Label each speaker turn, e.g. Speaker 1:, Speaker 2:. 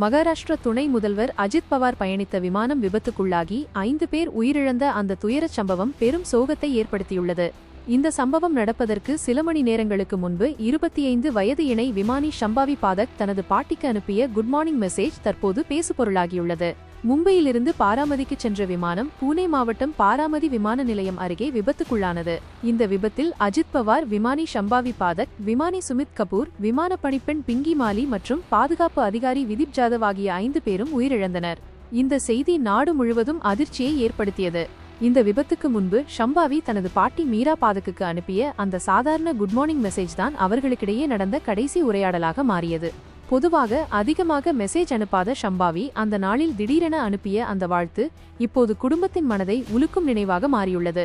Speaker 1: மகாராஷ்டிர துணை முதல்வர் அஜித் பவார் பயணித்த விமானம் விபத்துக்குள்ளாகி ஐந்து பேர் உயிரிழந்த அந்த துயரச் சம்பவம் பெரும் சோகத்தை ஏற்படுத்தியுள்ளது. இந்த சம்பவம் நடப்பதற்கு சில மணி நேரங்களுக்கு முன்பு இருபத்தி ஐந்து வயது இணை விமானி ஷம்பாவி பாதக் தனது பாட்டிக்கு அனுப்பிய குட் மார்னிங் மெசேஜ் தற்போது பேசுபொருளாகியுள்ளது. மும்பையிலிருந்து பாராமதிக்கு சென்ற விமானம் பூனே மாவட்டம் பாராமதி விமான நிலையம் அருகே விபத்துக்குள்ளானது. இந்த விபத்தில் அஜித் பவார் விமானி ஷம்பாவி பாதக் விமானி சுமித் கபூர் விமான பணிப்பெண் பிங்கி மாலி மற்றும் பாதுகாப்பு அதிகாரி விதிப் ஜாதவ் ஆகிய ஐந்து பேரும் உயிரிழந்தனர். இந்த செய்தி நாடு முழுவதும் அதிர்ச்சியை ஏற்படுத்தியது. இந்த விபத்துக்கு முன்பு ஷம்பாவி தனது பாட்டி மீரா பாதக்குக்கு அனுப்பிய அந்த சாதாரண குட் மார்னிங் மெசேஜ் தான் அவர்களுக்கிடையே நடந்த கடைசி உரையாடலாக மாறியது. பொதுவாக அதிகமாக மெசேஜ் அனுப்பாத ஷம்பாவி அந்த நாளில் திடீரென அனுப்பிய அந்த வாழ்த்து இப்போது குடும்பத்தின் மனதை உலுக்கும் நினைவாக மாறியுள்ளது.